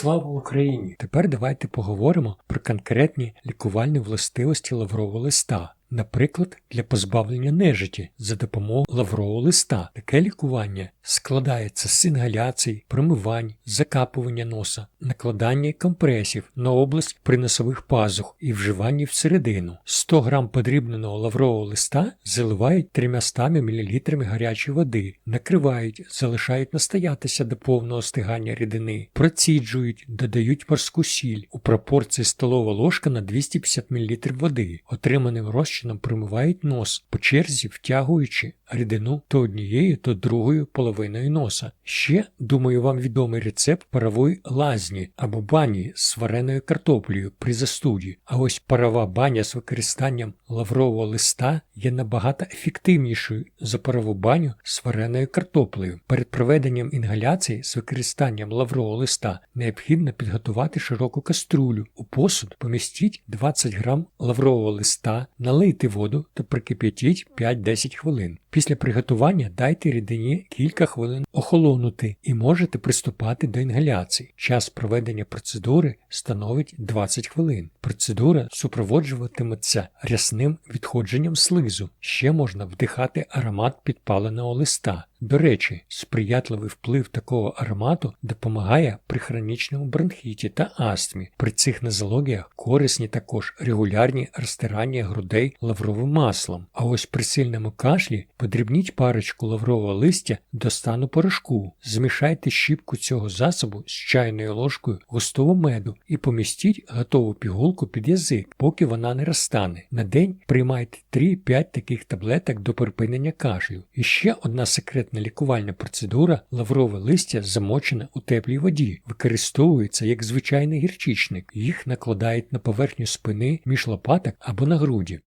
Слава Україні! Тепер давайте поговоримо про конкретні лікувальні властивості лаврового листа. Наприклад, для позбавлення нежиті за допомогою лаврового листа. Таке лікування складається з інгаляцій, промивань, закапування носа, накладання компресів на область приносових пазух і вживання всередину. 100 грам подрібненого лаврового листа заливають 300 мл гарячої води, накривають, залишають настоятися до повного стигання рідини, проціджують, додають морську сіль у пропорції столова ложка на 250 мл води, отриманим розчином промивають нос, по черзі втягуючи рідину то однією, то другою половиною носа. Ще, думаю, вам відомий рецепт парової лазні або бані з вареною картоплею при застуді. А ось парова баня з використанням лаврового листа є набагато ефективнішою за парову баню з вареною картоплею. Перед проведенням інгаляції з використанням лаврового листа необхідно підготувати широку каструлю. У посуд помістіть 20 грам лаврового листа, налийте воду та прикип'ятіть 5-10 хвилин. Після приготування дайте рідині кілька хвилин охолонути і можете приступати до інгаляції. Час проведення процедури становить 20 хвилин. Процедура супроводжуватиметься рясним відходженням слизу. Ще можна вдихати аромат підпаленого листа. До речі, сприятливий вплив такого аромату допомагає при хронічному бронхіті та астмі. При цих нозологіях корисні також регулярні розтирання грудей лавровим маслом. А ось при сильному кашлі подрібніть парочку лаврового листя до стану порошку, змішайте щіпку цього засобу з чайною ложкою густого меду і помістіть готову пігулку під язик, поки вона не розтане. На день приймайте 3-5 таких таблеток до припинення кашлю. І ще одна секретна лікувальна процедура лаврове листя замочене у теплій воді, використовується як звичайний гірчичник. Їх накладають на поверхню спини між лопаток або на груді.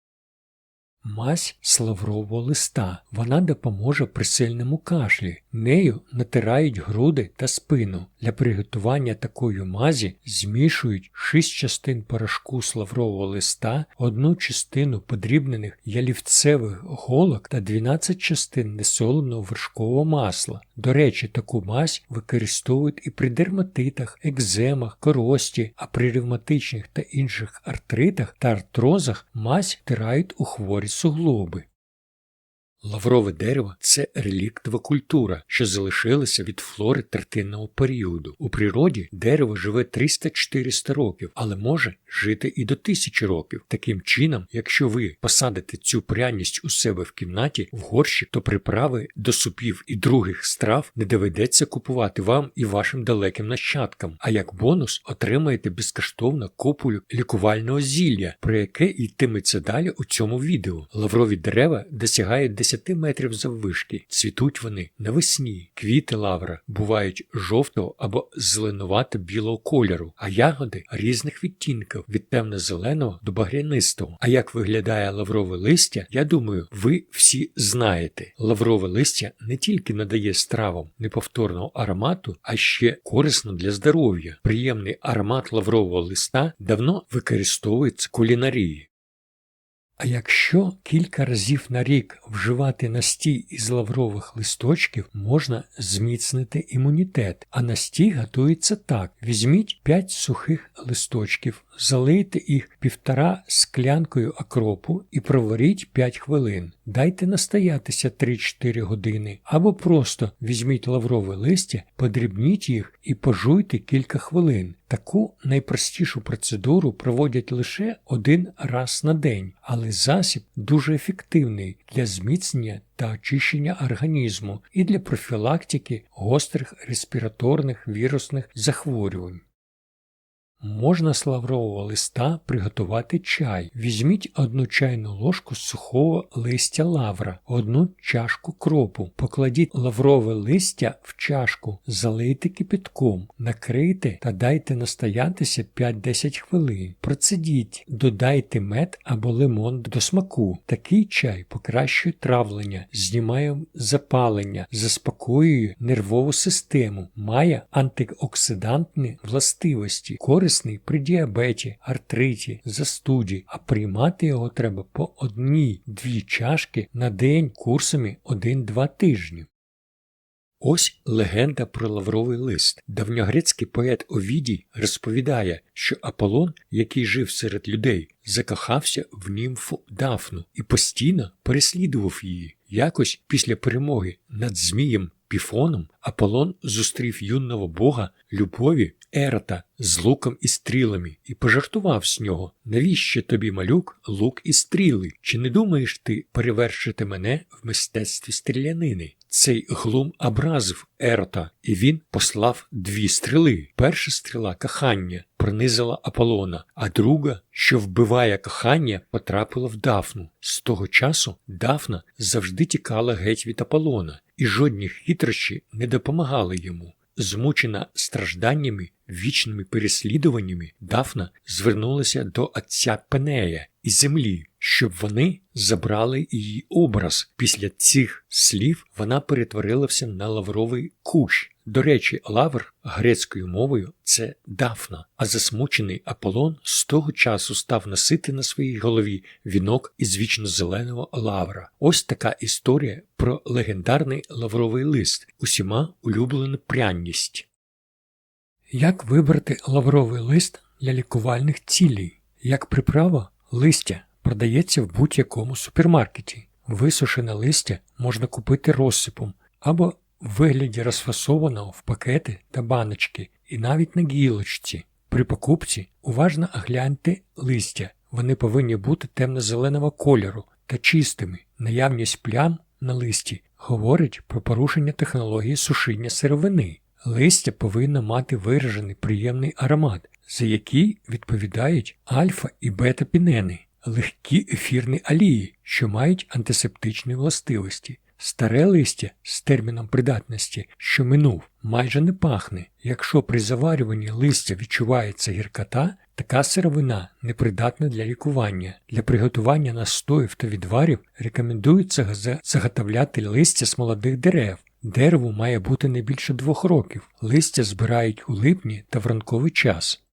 Мазь з лаврового листа. Вона допоможе при сильному кашлі. Нею натирають груди та спину. Для приготування такої мазі змішують 6 частин порошку з лаврового листа, одну частину подрібнених ялівцевих голок та 12 частин несоленого вершкового масла. До речі, таку мазь використовують і при дерматитах, екземах, корості, а при ревматичних та інших артритах та артрозах мазь втирають у хворі суглоби. Лаврове дерево це реліктова культура, що залишилася від флори третинного періоду. У природі дерево живе 300-400 років, але може жити і до тисячі років. Таким чином, якщо ви посадите цю пряність у себе в кімнаті, в горщик, то приправи до супів і других страв не доведеться купувати вам і вашим далеким нащадкам. А як бонус отримаєте безкоштовно купулю лікувального зілля, про яке йтиметься далі у цьому відео. Лаврові дерева досягають 10 10 метрів заввишки. Цвітуть вони навесні. Квіти лавра бувають жовтого або зеленувато білого кольору, а ягоди різних відтінків від темно-зеленого до багрянистого. А як виглядає лаврове листя, я думаю, ви всі знаєте. Лаврове листя не тільки надає стравам неповторного аромату, а ще корисно для здоров'я. Приємний аромат лаврового листа давно використовується кулінарії. А якщо кілька разів на рік вживати настій із лаврових листочків, можна зміцнити імунітет. А настій готується так: візьміть 5 сухих листочків, залийте їх півтора склянкою окропу і проваріть 5 хвилин. Дайте настоятися 3-4 години, або просто візьміть лаврове листя, подрібніть їх і пожуйте кілька хвилин. Таку найпростішу процедуру проводять лише один раз на день, але засіб дуже ефективний для зміцнення та очищення організму і для профілактики гострих респіраторних вірусних захворювань. Можна з лаврового листа приготувати чай. Візьміть одну чайну ложку сухого листя лавра, одну чашку кропу, покладіть лаврове листя в чашку, залийте кипятком, накрийте та дайте настоятися 5-10 хвилин. Процедіть, додайте мед або лимон до смаку. Такий чай покращує травлення, знімає запалення, заспокоює нервову систему, має антиоксидантні властивості корисний при діабеті, артриті, застуді, а приймати його треба по одній-дві чашки на день курсами 1-2 тижні. Ось легенда про лавровий лист. Давньогрецький поет Овідій розповідає, що Аполлон, який жив серед людей, закохався в німфу Дафну і постійно переслідував її. Якось після перемоги над Змієм Піфоном Аполлон зустрів юного бога любові Ерота з луком і стрілами і пожартував з нього. Навіщо тобі малюк, лук і стріли? Чи не думаєш ти перевершити мене в мистецтві стрілянини? Цей глум образив Ерота, і він послав дві стріли. Перша стріла кохання пронизила Аполлона, а друга, що вбиває кохання, потрапила в Дафну. З того часу Дафна завжди тікала геть від Аполлона, і жодні хитрощі не допомагали йому. Змучена стражданнями, вічними переслідуваннями, Дафна звернулася до отця Пенея і землі, щоб вони забрали її образ. Після цих слів вона перетворилася на лавровий кущ. До речі, лавр грецькою мовою це дафна, а засмучений Аполлон з того часу став носити на своїй голові вінок із вічно-зеленого лавра. Ось така історія про легендарний лавровий лист, усіма улюблену пряність. Як вибрати лавровий лист для лікувальних цілей? Як приправа, листя продається в будь-якому супермаркеті. Висушене листя можна купити розсипом або в вигляді розфасованого в пакети та баночки і навіть на гілочці. При покупці уважно огляньте листя. Вони повинні бути темно-зеленого кольору та чистими. Наявність плям на листі говорить про порушення технології сушіння сировини. Листя повинно мати виражений приємний аромат, за який відповідають альфа і бета-пінени, легкі ефірні олії, що мають антисептичні властивості. Старе листя з терміном придатності, що минув, майже не пахне. Якщо при заварюванні листя відчувається гіркота, така сировина непридатна для лікування. Для приготування настоїв та відварів рекомендується заготовляти листя з молодих дерев. Дереву має бути не більше двох років. Листя збирають у липні та в ранковий час.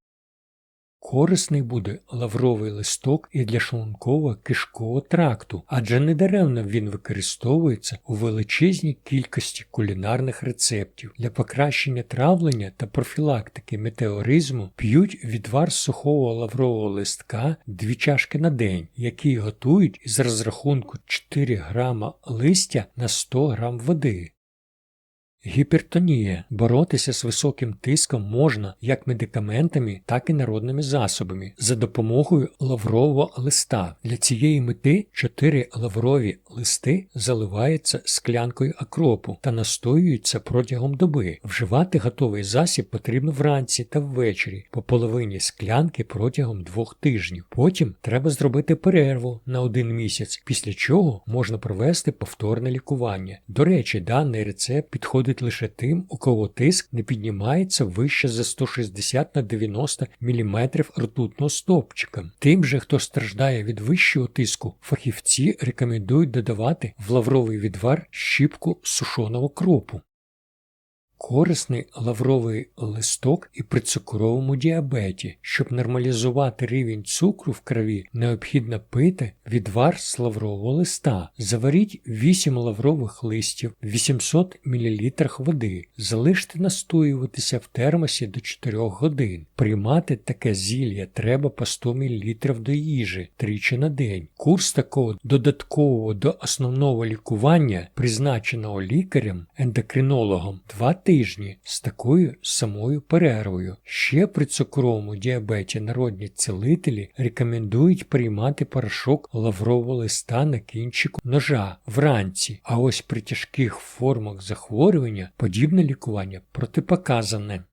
Корисний буде лавровий листок і для шлунково кишкового тракту, адже недаремно він використовується у величезній кількості кулінарних рецептів. Для покращення травлення та профілактики метеоризму п'ють відвар сухого лаврового листка дві чашки на день, який готують із розрахунку 4 грама листя на 100 грам води. Гіпертонія. Боротися з високим тиском можна як медикаментами, так і народними засобами за допомогою лаврового листа. Для цієї мети чотири лаврові листи заливаються склянкою акропу та настоюються протягом доби. Вживати готовий засіб потрібно вранці та ввечері по половині склянки протягом двох тижнів. Потім треба зробити перерву на один місяць, після чого можна провести повторне лікування. До речі, даний рецепт підходить лише тим, у кого тиск не піднімається вище за 160 на 90 мм ртутного стовпчика. Тим же, хто страждає від вищого тиску, фахівці рекомендують додавати в лавровий відвар щіпку сушеного кропу. Корисний лавровий листок і при цукровому діабеті. Щоб нормалізувати рівень цукру в крові, необхідно пити відвар з лаврового листа. Заваріть 8 лаврових листів в 800 мл води. Залиште настоюватися в термосі до 4 годин. Приймати таке зілля треба по 100 мл до їжі тричі на день. Курс такого додаткового до основного лікування, призначеного лікарем, ендокринологом, 2 тижні з такою самою перервою. Ще при цукровому діабеті народні цілителі рекомендують приймати порошок лаврового листа на кінчику ножа вранці, а ось при тяжких формах захворювання подібне лікування протипоказане.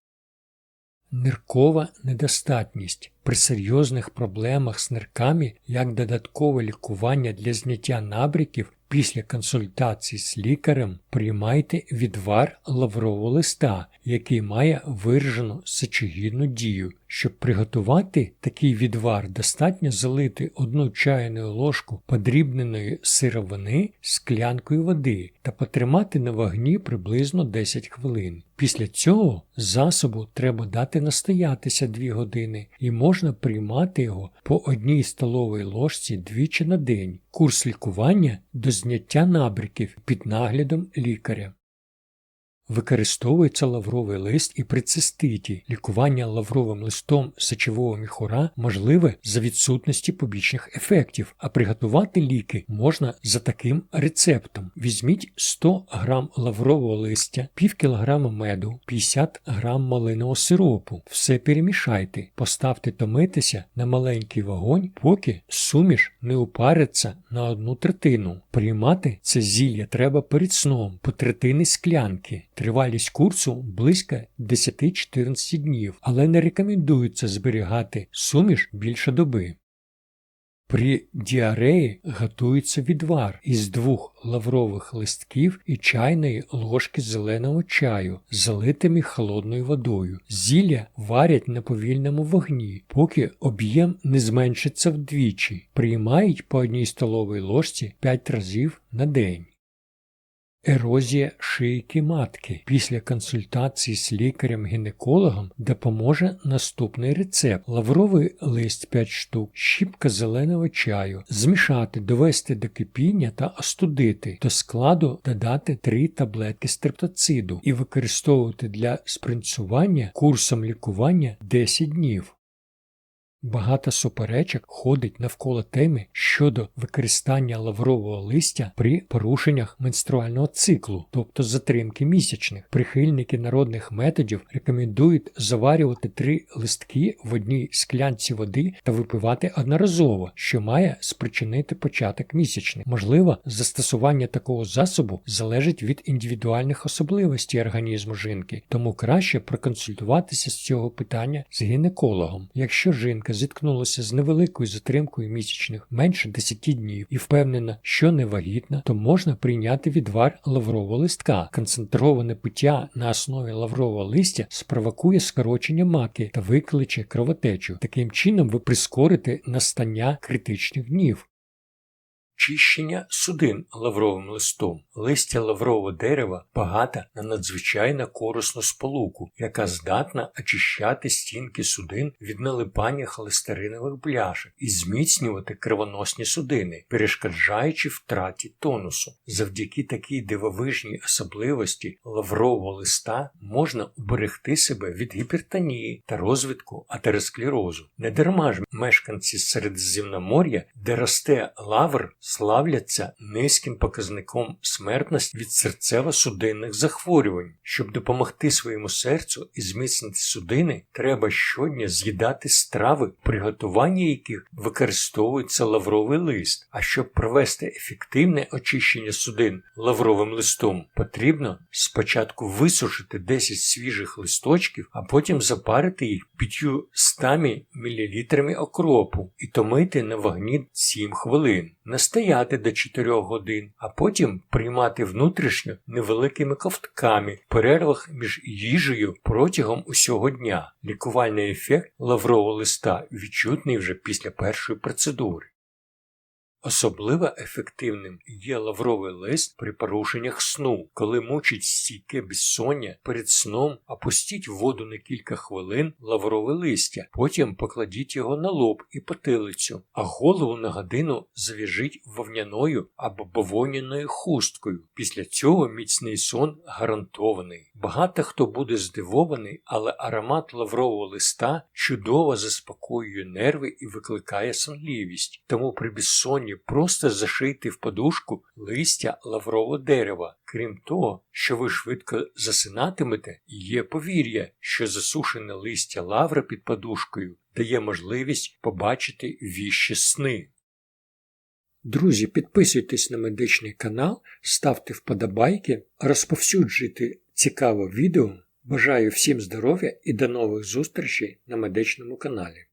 Ниркова недостатність при серйозних проблемах з нирками як додаткове лікування для зняття набряків Після консультації з лікарем приймайте відвар лаврового листа, який має виражену сечогідну дію. Щоб приготувати такий відвар, достатньо залити одну чайну ложку подрібненої сировини склянкою води та потримати на вогні приблизно 10 хвилин. Після цього засобу треба дати настоятися 2 години і можна приймати його по одній столовій ложці двічі на день. Курс лікування до зняття набриків під наглядом лікаря. Використовується лавровий лист і при циститі. Лікування лавровим листом сечового міхура можливе за відсутності побічних ефектів, а приготувати ліки можна за таким рецептом. Візьміть 100 г лаврового листя, пів кілограма меду, 50 г малинового сиропу. Все перемішайте, поставте томитися на маленький вогонь, поки суміш не упариться на одну третину. Приймати це зілля треба перед сном по третини склянки. Тривалість курсу близько 10-14 днів, але не рекомендується зберігати суміш більше доби. При діареї готується відвар із двох лаврових листків і чайної ложки зеленого чаю, залитими холодною водою. Зілля варять на повільному вогні, поки об'єм не зменшиться вдвічі. Приймають по одній столовій ложці 5 разів на день. Ерозія шийки матки. Після консультації з лікарем-гінекологом допоможе наступний рецепт: лавровий лист 5 штук, щіпка зеленого чаю, змішати, довести до кипіння та остудити, до складу додати 3 таблетки стрептоциду і використовувати для спринцювання курсом лікування 10 днів. Багато суперечок ходить навколо теми щодо використання лаврового листя при порушеннях менструального циклу, тобто затримки місячних. Прихильники народних методів рекомендують заварювати три листки в одній склянці води та випивати одноразово, що має спричинити початок місячних. Можливо, застосування такого засобу залежить від індивідуальних особливостей організму жінки, тому краще проконсультуватися з цього питання з гінекологом. Якщо жінка зіткнулася з невеликою затримкою місячних менше 10 днів і впевнена, що не вагітна, то можна прийняти відвар лаврового листка. Концентроване пиття на основі лаврового листя спровокує скорочення маки та викличе кровотечу. Таким чином ви прискорите настання критичних днів. Чищення судин лавровим листом. Листя лаврового дерева багата на надзвичайно корисну сполуку, яка здатна очищати стінки судин від налипання холестеринових бляшок і зміцнювати кривоносні судини, перешкоджаючи втраті тонусу. Завдяки такій дивовижній особливості лаврового листа можна уберегти себе від гіпертонії та розвитку атеросклерозу. Недарма ж мешканці Середземномор'я, де росте лавр, славляться низьким показником смертності від серцево-судинних захворювань. Щоб допомогти своєму серцю і зміцнити судини, треба щодня з'їдати страви, приготування яких використовується лавровий лист. А щоб провести ефективне очищення судин лавровим листом, потрібно спочатку висушити 10 свіжих листочків, а потім запарити їх 500 мл окропу і томити на вогні 7 хвилин настояти до 4 годин, а потім приймати внутрішньо невеликими ковтками в перервах між їжею протягом усього дня. Лікувальний ефект лаврового листа відчутний вже після першої процедури. Особливо ефективним є лавровий лист при порушеннях сну, коли мучить стійке безсоння перед сном, опустіть воду на кілька хвилин лаврове листя, потім покладіть його на лоб і потилицю, а голову на годину зав'яжіть вовняною або бавовняною хусткою. Після цього міцний сон гарантований. Багато хто буде здивований, але аромат лаврового листа чудово заспокоює нерви і викликає сонливість, тому при безсонні просто зашийте в подушку листя лаврового дерева. Крім того, що ви швидко засинатимете, є повір'я, що засушене листя лаври під подушкою дає можливість побачити віщі сни. Друзі, підписуйтесь на медичний канал, ставте вподобайки, розповсюджуйте цікаве відео. Бажаю всім здоров'я і до нових зустрічей на медичному каналі.